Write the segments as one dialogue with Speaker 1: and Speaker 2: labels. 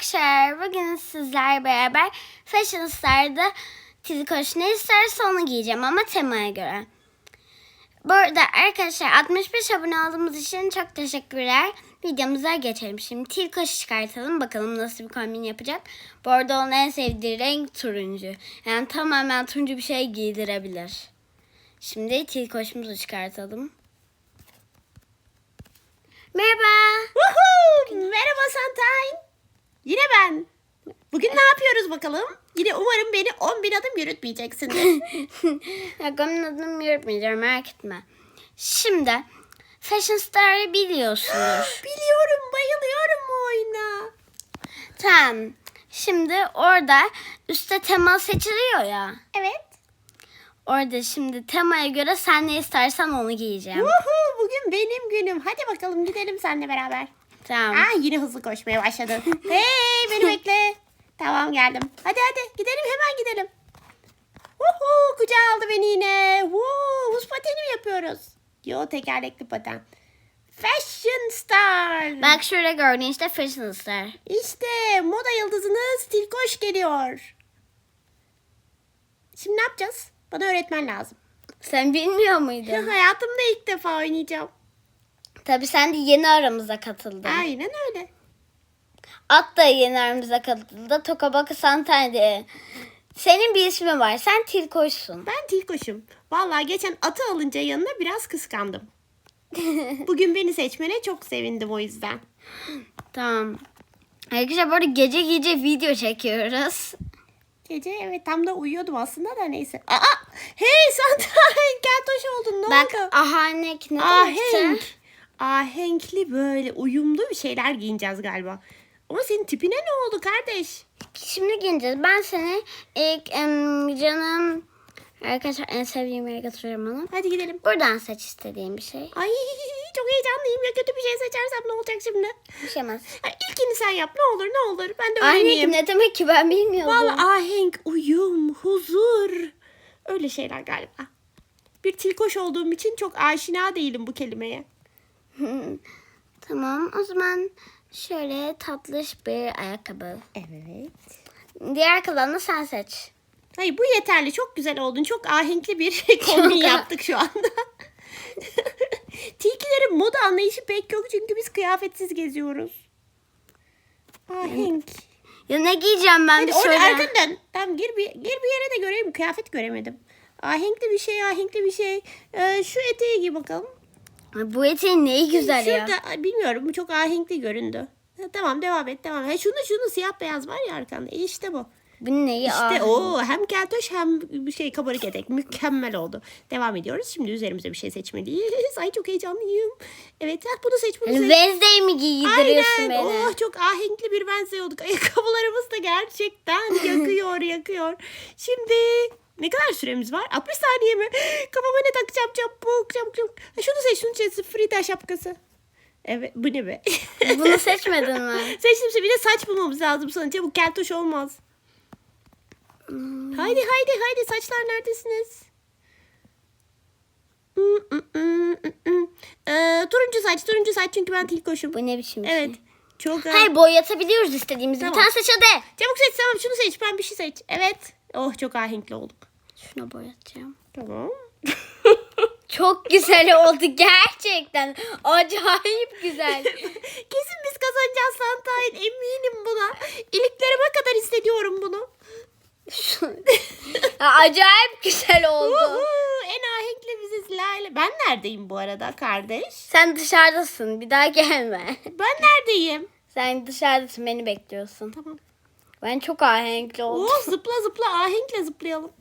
Speaker 1: arkadaşlar. Bugün sizler beraber Fashion Star'da Tilkoş ne isterse onu giyeceğim ama temaya göre. Bu arada arkadaşlar 65 abone olduğumuz için çok teşekkürler. Videomuza geçelim. Şimdi Tilkoş'u çıkartalım. Bakalım nasıl bir kombin yapacak. Bu arada onun en sevdiği renk turuncu. Yani tamamen turuncu bir şey giydirebilir. Şimdi Tilkoş'umuzu çıkartalım. Merhaba.
Speaker 2: Woohoo! Merhaba Santine. Yine ben. Bugün ne yapıyoruz bakalım? Yine umarım beni 10 bin adım yürütmeyeceksindir.
Speaker 1: Rakamın adını yürütmeyeceğim merak etme. Şimdi Fashion Star'ı biliyorsunuz.
Speaker 2: Biliyorum bayılıyorum bu oyuna.
Speaker 1: tamam. Şimdi orada üstte tema seçiliyor ya.
Speaker 2: Evet.
Speaker 1: Orada şimdi temaya göre sen ne istersen onu giyeceğim.
Speaker 2: Woohoo! Bugün benim günüm. Hadi bakalım gidelim seninle beraber.
Speaker 1: Tamam.
Speaker 2: Aa yine hızlı koşmaya başladın. hey beni bekle. Tamam geldim. Hadi hadi gidelim hemen gidelim. Woohoo! Kucağa aldı beni yine. Woo! Buz pateni mi yapıyoruz? Yo tekerlekli paten. Fashion Star.
Speaker 1: Bak şurada gördüğün işte Fashion Star.
Speaker 2: İşte moda yıldızınız Tilkoş geliyor. Şimdi ne yapacağız? Bana öğretmen lazım.
Speaker 1: Sen bilmiyor muydun?
Speaker 2: Hayatımda ilk defa oynayacağım.
Speaker 1: Tabii sen de yeni aramıza katıldın.
Speaker 2: Aynen öyle.
Speaker 1: At da yeni aramıza katıldı. Tokabaka Santana diye. Senin bir ismin var. Sen Tilkoş'sun.
Speaker 2: Ben Tilkoş'um. Vallahi geçen atı alınca yanına biraz kıskandım. Bugün beni seçmene çok sevindim o yüzden.
Speaker 1: Tamam. Arkadaşlar arada gece gece video çekiyoruz.
Speaker 2: Gece evet tam da uyuyordum aslında da neyse. Aa! Hey Santay keltoş oldun ne
Speaker 1: Bak
Speaker 2: oldu?
Speaker 1: ahanek ne
Speaker 2: Ahenk.
Speaker 1: demekti?
Speaker 2: Ahenkli böyle uyumlu bir şeyler giyineceğiz galiba. Ama senin tipine ne oldu kardeş?
Speaker 1: Şimdi giyeceğiz. Ben seni ilk em, canım arkadaşlar en sevdiğim yere götürüyorum onu.
Speaker 2: Hadi gidelim.
Speaker 1: Buradan seç istediğin bir şey.
Speaker 2: Ay çok heyecanlıyım ya kötü bir şey seçersem ne olacak şimdi?
Speaker 1: Bir şey olmaz.
Speaker 2: İlkini sen yap ne olur ne olur ben de öğreneyim.
Speaker 1: ne demek ki ben bilmiyordum.
Speaker 2: Vallahi ahenk, uyum, huzur öyle şeyler galiba. Bir tilkoş olduğum için çok aşina değilim bu kelimeye.
Speaker 1: tamam o zaman şöyle tatlış bir ayakkabı.
Speaker 2: Evet.
Speaker 1: Diğer kalanını sen seç.
Speaker 2: Hayır bu yeterli çok güzel oldun. Çok ahenkli bir kombin yaptık şu anda. Tilkilerin moda anlayışı pek yok çünkü biz kıyafetsiz geziyoruz. Ahenk.
Speaker 1: Ya ne giyeceğim ben bir
Speaker 2: Hadi orada
Speaker 1: söyle.
Speaker 2: arkandan. Tamam gir bir, gir bir yere de göreyim. Kıyafet göremedim. Ahenkli bir şey, ahenkli bir şey. Ee, şu eteği giy bakalım.
Speaker 1: Ay, Bu eteğin neyi güzel ya.
Speaker 2: Şurada ay, bilmiyorum bu çok ahenkli göründü. Ha, tamam devam et devam et. Ha, şunu şunu siyah beyaz var ya arkanda. E, işte bu.
Speaker 1: Bu neyi?
Speaker 2: İşte o hem keltoş hem bir şey kabarık etek. Mükemmel oldu. Devam ediyoruz. Şimdi üzerimize bir şey seçmeliyiz. Ay çok heyecanlıyım. Evet ha, bunu seç bunu
Speaker 1: Yani
Speaker 2: seç.
Speaker 1: Wednesday mi giydiriyorsun
Speaker 2: Aynen.
Speaker 1: beni?
Speaker 2: Oh çok ahenkli bir benze olduk. Ayakkabılarımız da gerçekten yakıyor yakıyor. Şimdi ne kadar süremiz var? 60 saniye mi? Kafama ne takacağım çabuk çabuk çabuk. Ha, şunu seç şunu seç. Frida şapkası. Evet bu ne be?
Speaker 1: Bunu seçmedin mi?
Speaker 2: Seçtim bir de saç bulmamız lazım sana. Çabuk keltoş olmaz.
Speaker 1: Hmm.
Speaker 2: Haydi haydi haydi saçlar neredesiniz? Hmm, hmm, hmm, hmm, hmm. Ee, turuncu saç turuncu saç çünkü ben tilkoşum.
Speaker 1: Bu ne biçim bir
Speaker 2: Evet.
Speaker 1: şey?
Speaker 2: Çok
Speaker 1: Hayır boyatabiliyoruz istediğimizi.
Speaker 2: Tamam.
Speaker 1: Bir tane seç hadi.
Speaker 2: Çabuk seç tamam şunu seç ben bir şey seç. Evet. Oh çok ahenkli olduk.
Speaker 1: Şunu boyatacağım.
Speaker 2: Tamam.
Speaker 1: Çok güzel oldu gerçekten. Acayip güzel.
Speaker 2: Kesin biz kazanacağız Santay'ın eminim buna. İliklerime kadar hissediyorum bunu.
Speaker 1: Acayip güzel oldu.
Speaker 2: En ahenkli biziz Lale. Ben neredeyim bu arada kardeş?
Speaker 1: Sen dışarıdasın. Bir daha gelme.
Speaker 2: Ben neredeyim?
Speaker 1: Sen dışarıdasın. Beni bekliyorsun.
Speaker 2: Tamam.
Speaker 1: Ben çok ahenkli oldum.
Speaker 2: Oh zıpla zıpla ahenkle zıplayalım.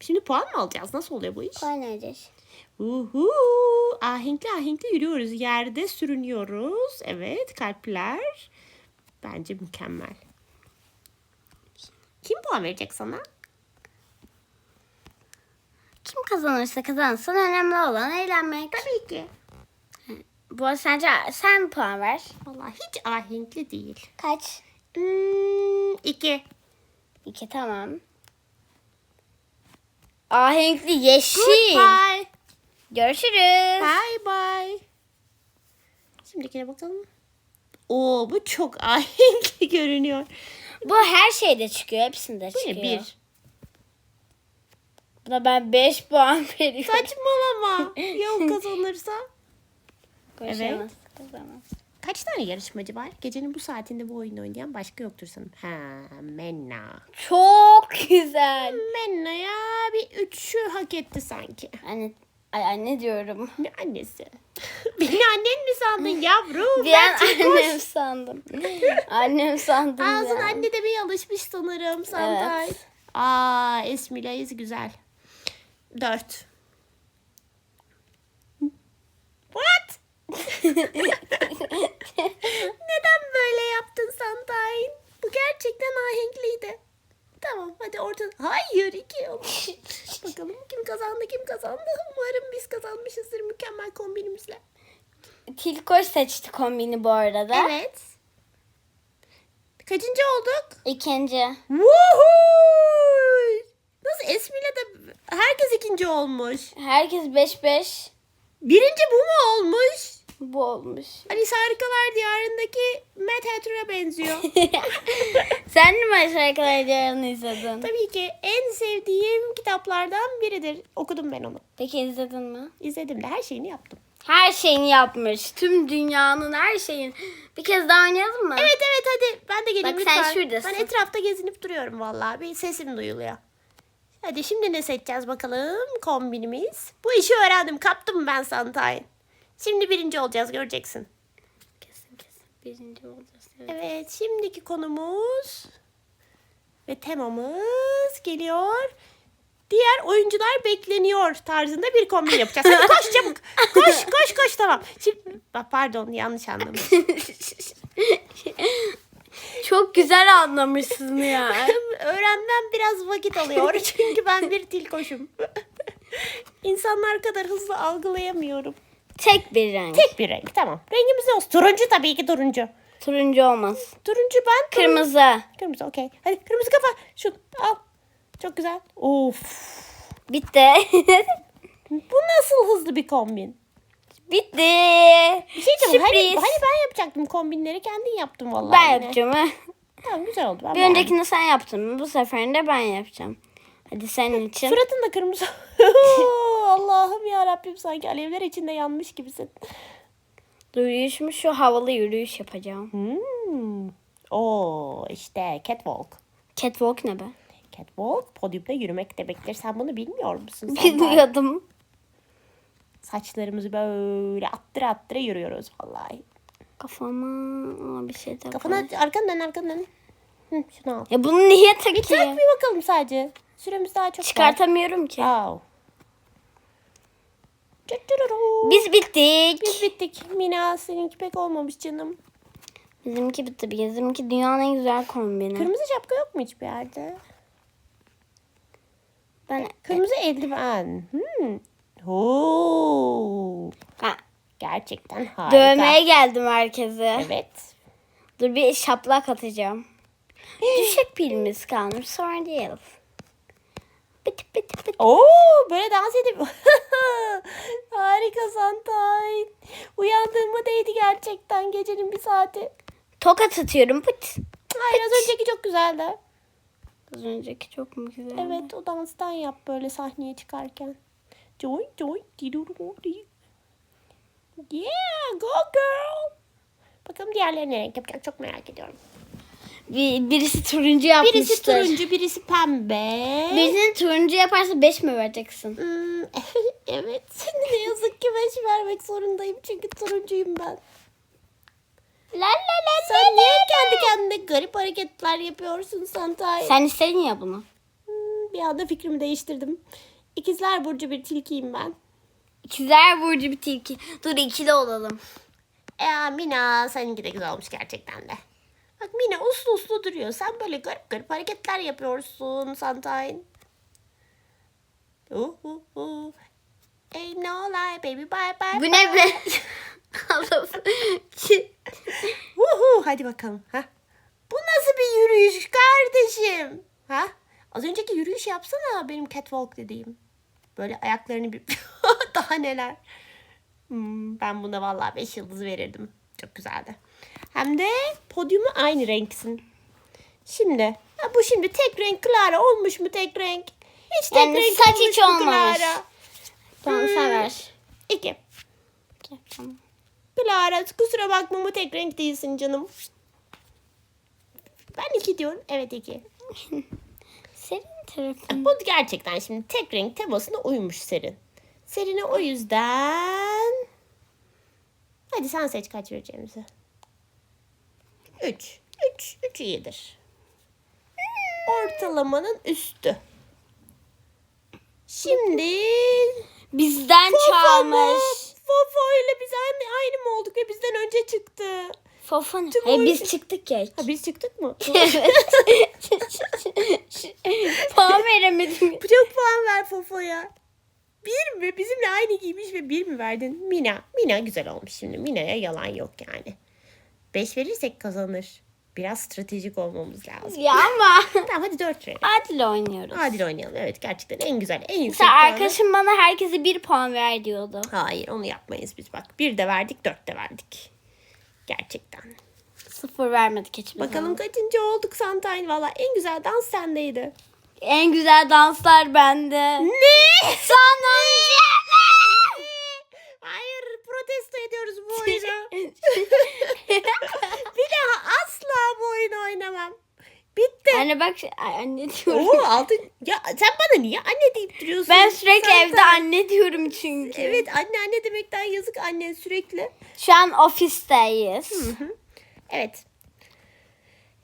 Speaker 2: Şimdi puan mı alacağız? Nasıl oluyor bu iş?
Speaker 1: Oynayacağız.
Speaker 2: Uhu, ahenkli ahenkli yürüyoruz. Yerde sürünüyoruz. Evet kalpler. Bence mükemmel. Kim puan verecek sana?
Speaker 1: Kim kazanırsa kazansın. Önemli olan eğlenmek.
Speaker 2: Tabii ki.
Speaker 1: Bu arada sence sen puan ver.
Speaker 2: Vallahi hiç ahenkli değil.
Speaker 1: Kaç?
Speaker 2: Hmm, iki.
Speaker 1: İki tamam. Ahenkli yeşil.
Speaker 2: Goodbye.
Speaker 1: Görüşürüz.
Speaker 2: Bye bye. Şimdikine bakalım. Oo bu çok ahenkli görünüyor.
Speaker 1: Bu her şeyde çıkıyor. Hepsinde
Speaker 2: Bu
Speaker 1: çıkıyor.
Speaker 2: ne bir?
Speaker 1: Buna ben 5 puan veriyorum.
Speaker 2: Saçmalama. ya o kazanırsa?
Speaker 1: Koşamaz, kazanamaz.
Speaker 2: Kaç tane yarışmacı var? Gecenin bu saatinde bu oyunu oynayan başka yoktur sanırım. Ha, Menna.
Speaker 1: Çok güzel.
Speaker 2: Menna'ya bir üçü hak etti sanki.
Speaker 1: Anne, ay anne diyorum.
Speaker 2: Ne annesi? Beni annen mi sandın yavrum?
Speaker 1: Bir an annem sandım. annem sandım
Speaker 2: Ağzın
Speaker 1: ya.
Speaker 2: anne demeye alışmış sanırım Santay.
Speaker 1: Evet.
Speaker 2: Aa Esmilayız güzel. Dört. Neden böyle yaptın Santay? Bu gerçekten ahenkliydi. Tamam hadi orta... Hayır iki olmuş. Bakalım kim kazandı kim kazandı. Umarım biz kazanmışızdır mükemmel kombinimizle.
Speaker 1: Tilkoş seçti kombini bu arada.
Speaker 2: Evet. Kaçıncı olduk?
Speaker 1: İkinci.
Speaker 2: Woohoo! Nasıl Esmi'yle de herkes ikinci olmuş.
Speaker 1: Herkes 5-5.
Speaker 2: Birinci bu mu olmuş?
Speaker 1: Bu olmuş.
Speaker 2: Alice Harikalar Diyarı'ndaki Mad Hatter'a benziyor.
Speaker 1: Sen mi aşağı kadar yarını izledin?
Speaker 2: Tabii ki en sevdiğim kitaplardan biridir. Okudum ben onu.
Speaker 1: Peki izledin mi?
Speaker 2: İzledim de her şeyini yaptım.
Speaker 1: Her şeyini yapmış. Tüm dünyanın her şeyini. Bir kez daha oynayalım mı?
Speaker 2: Evet evet hadi ben de geleyim
Speaker 1: Bak sen
Speaker 2: lütfen.
Speaker 1: şuradasın.
Speaker 2: Ben etrafta gezinip duruyorum vallahi. Bir sesim duyuluyor. Hadi şimdi ne seçeceğiz bakalım kombinimiz. Bu işi öğrendim. Kaptım ben Santay. Şimdi birinci olacağız göreceksin.
Speaker 1: Kesin kesin. Birinci olacağız. Evet.
Speaker 2: Evet şimdiki konumuz ve temamız geliyor. Diğer oyuncular bekleniyor tarzında bir kombin yapacağız. Hadi koş çabuk. Koş koş koş tamam. Şimdi, pardon yanlış anlamış.
Speaker 1: Çok güzel anlamışsın ya.
Speaker 2: Öğrenmem biraz vakit alıyor. Çünkü ben bir dil koşum. İnsanlar kadar hızlı algılayamıyorum.
Speaker 1: Tek bir renk.
Speaker 2: Tek bir renk tamam. Rengimiz ne olsun? Turuncu tabii ki turuncu.
Speaker 1: Turuncu olmaz.
Speaker 2: Turuncu ben. turuncu-
Speaker 1: Kırmızı.
Speaker 2: Kırmızı okey. Hadi kırmızı kafa. Şu al. Çok güzel. Of.
Speaker 1: Bitti.
Speaker 2: Bu nasıl hızlı bir kombin?
Speaker 1: Bitti.
Speaker 2: Bir şey diyeceğim. Hani, hani ben yapacaktım kombinleri kendin yaptın vallahi.
Speaker 1: ben
Speaker 2: yine.
Speaker 1: yapacağım. ha.
Speaker 2: Tamam güzel oldu. Ben
Speaker 1: Bir öncekini sen yaptın? Bu seferinde ben yapacağım. Hadi senin için.
Speaker 2: Suratın da kırmızı. Allah'ım ya Rabbim sanki alevler içinde yanmış gibisin.
Speaker 1: Yürüyüş mü? Şu havalı yürüyüş yapacağım.
Speaker 2: Hmm. Oo işte catwalk.
Speaker 1: Catwalk ne be?
Speaker 2: Catwalk podyumda yürümek demektir. Sen bunu bilmiyor musun? Sen
Speaker 1: Bilmiyordum.
Speaker 2: Saçlarımızı böyle attıra attıra yürüyoruz vallahi.
Speaker 1: Kafama Aa, bir şey de
Speaker 2: Kafana arkanı dön arkanı dön. Hı, şunu al.
Speaker 1: Ya bunu niye
Speaker 2: Tak
Speaker 1: takayım?
Speaker 2: bir bakalım sadece. Süremiz daha çok var.
Speaker 1: Çıkartamıyorum ki.
Speaker 2: Wow. Tütürürü.
Speaker 1: Biz bittik.
Speaker 2: Biz bittik. Mina seninki pek olmamış canım.
Speaker 1: Bizimki bitti. Bizimki dünyanın en güzel kombini.
Speaker 2: Kırmızı şapka yok mu hiçbir yerde?
Speaker 1: ben
Speaker 2: Kırmızı eldiven. Hmm. Oo.
Speaker 1: ha,
Speaker 2: Gerçekten harika.
Speaker 1: dövmeye geldim herkese.
Speaker 2: Evet.
Speaker 1: Dur bir şaplak atacağım. Düşük pilimiz kalmış. Sorun değil. Bıt bıt bıt.
Speaker 2: Oo böyle dans edip harika Santay. Uyandığıma değdi gerçekten gecenin bir saati.
Speaker 1: Tokat atıyorum. Pıt.
Speaker 2: Hayır az önceki çok güzeldi.
Speaker 1: Az önceki çok mu güzel?
Speaker 2: Evet o danstan yap böyle sahneye çıkarken. Joy joy. Yeah go girl. Bakalım diğerleri ne renk yapacak çok merak ediyorum.
Speaker 1: Bir, birisi turuncu yapmıştır.
Speaker 2: Birisi turuncu birisi pembe.
Speaker 1: Birisini turuncu yaparsa 5 mi vereceksin?
Speaker 2: Hmm, evet. Ne yazık ki beş vermek zorundayım çünkü turuncuyum ben.
Speaker 1: La la la
Speaker 2: Sen niye kendi kendine garip hareketler yapıyorsun Santay?
Speaker 1: Sen istedin ya bunu.
Speaker 2: Hmm, bir anda fikrimi değiştirdim. İkizler Burcu bir tilkiyim ben.
Speaker 1: İkizler Burcu bir tilki. Dur ikili olalım.
Speaker 2: Ya Mina seninki de güzel olmuş gerçekten de. Bak Mina uslu uslu duruyor. Sen böyle garip garip hareketler yapıyorsun Santay. Uh, uh, uh. Ain't no lie baby bye bye
Speaker 1: Bu
Speaker 2: bye.
Speaker 1: ne be?
Speaker 2: Uhu, hadi bakalım. Ha? Bu nasıl bir yürüyüş kardeşim? Ha? Az önceki yürüyüş yapsana benim catwalk dediğim. Böyle ayaklarını bir... Daha neler. Hmm, ben buna vallahi 5 yıldız verirdim. Çok güzeldi. Hem de podyumu aynı renksin. Şimdi ha bu şimdi tek renk Clara olmuş mu tek renk? Hiç tek
Speaker 1: Yani
Speaker 2: renk
Speaker 1: saç
Speaker 2: olmuş
Speaker 1: hiç
Speaker 2: mu
Speaker 1: olmamış.
Speaker 2: Clara?
Speaker 1: Tamam
Speaker 2: Hmm.
Speaker 1: sen ver.
Speaker 2: İki.
Speaker 1: Tamam.
Speaker 2: Clara kusura bakma ama tek renk değilsin canım. Ben iki diyorum. Evet iki.
Speaker 1: Senin tarafın.
Speaker 2: Bu gerçekten şimdi tek renk temasına uymuş Serin. Serin'e o yüzden... Hadi sen seç kaç vereceğimizi. Üç. Üç. Üç iyidir. Ortalamanın üstü. Şimdi...
Speaker 1: Bizden
Speaker 2: Fofo mu?
Speaker 1: çalmış.
Speaker 2: Fofo ile biz aynı, aynı mı olduk ve bizden önce çıktı.
Speaker 1: Fofun.
Speaker 2: Tüm
Speaker 1: Hey, biz çıktık ya.
Speaker 2: Ha biz çıktık mı?
Speaker 1: Evet. Puan veremedim.
Speaker 2: Çok puan ver Fofo'ya. Bir mi? Bizimle aynı giymiş ve bir mi verdin? Mina. Mina güzel olmuş şimdi. Mina'ya yalan yok yani. Beş verirsek kazanır. Biraz stratejik olmamız lazım.
Speaker 1: ya ama.
Speaker 2: Tamam hadi dört verelim.
Speaker 1: Adil oynuyoruz.
Speaker 2: Adil oynayalım. Evet gerçekten en güzel, en yüksek
Speaker 1: Mesela
Speaker 2: puanı-
Speaker 1: arkadaşım bana herkese bir puan ver diyordu.
Speaker 2: Hayır onu yapmayız biz bak. Bir de verdik, dört de verdik. Gerçekten.
Speaker 1: Sıfır vermedik hiçbir
Speaker 2: Bakalım
Speaker 1: zaman.
Speaker 2: kaçıncı olduk Santine valla. En güzel dans sendeydi.
Speaker 1: En güzel danslar bende.
Speaker 2: Ne?
Speaker 1: Sonuncu.
Speaker 2: Protesto ediyoruz bu oyunu. Bir daha asla bu oyunu oynamam. Bitti.
Speaker 1: Anne bak ay, anne diyorum.
Speaker 2: Oo altın. Ya sen bana niye anne deyip duruyorsun?
Speaker 1: Ben sürekli
Speaker 2: Sen
Speaker 1: evde
Speaker 2: de-
Speaker 1: anne diyorum çünkü.
Speaker 2: Evet anne anne demekten yazık annen sürekli.
Speaker 1: Şu an ofisteyiz.
Speaker 2: Evet.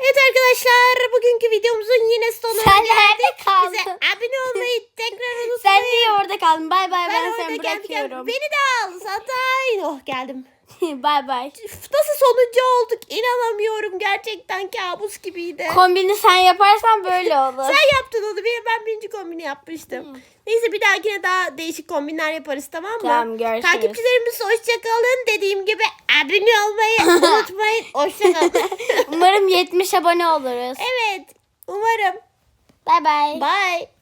Speaker 2: Evet arkadaşlar bugünkü videomuzun yine sonuna
Speaker 1: Sen
Speaker 2: geldik.
Speaker 1: nerede kaldın?
Speaker 2: Bize abone olmayı tekrar unutmayın.
Speaker 1: Sen niye orada kaldın? Bay bay ben,
Speaker 2: orada
Speaker 1: seni
Speaker 2: kendime-
Speaker 1: bırakıyorum.
Speaker 2: Beni de al Satay. Oh geldim.
Speaker 1: bay bay.
Speaker 2: Üf, Nasıl sonuncu olduk inanamıyorum. Gerçekten kabus gibiydi.
Speaker 1: Kombini sen yaparsan böyle olur.
Speaker 2: Sen yaptın onu. Ben, ben birinci kombini yapmıştım. Neyse bir dahakine daha değişik kombinler yaparız tamam mı?
Speaker 1: Tamam, görüşürüz.
Speaker 2: Takipçilerimiz hoşçakalın. Dediğim gibi abone olmayı unutmayın. Hoşçakalın.
Speaker 1: Umarım 70 abone oluruz.
Speaker 2: evet. Umarım.
Speaker 1: Bay bay.
Speaker 2: Bye.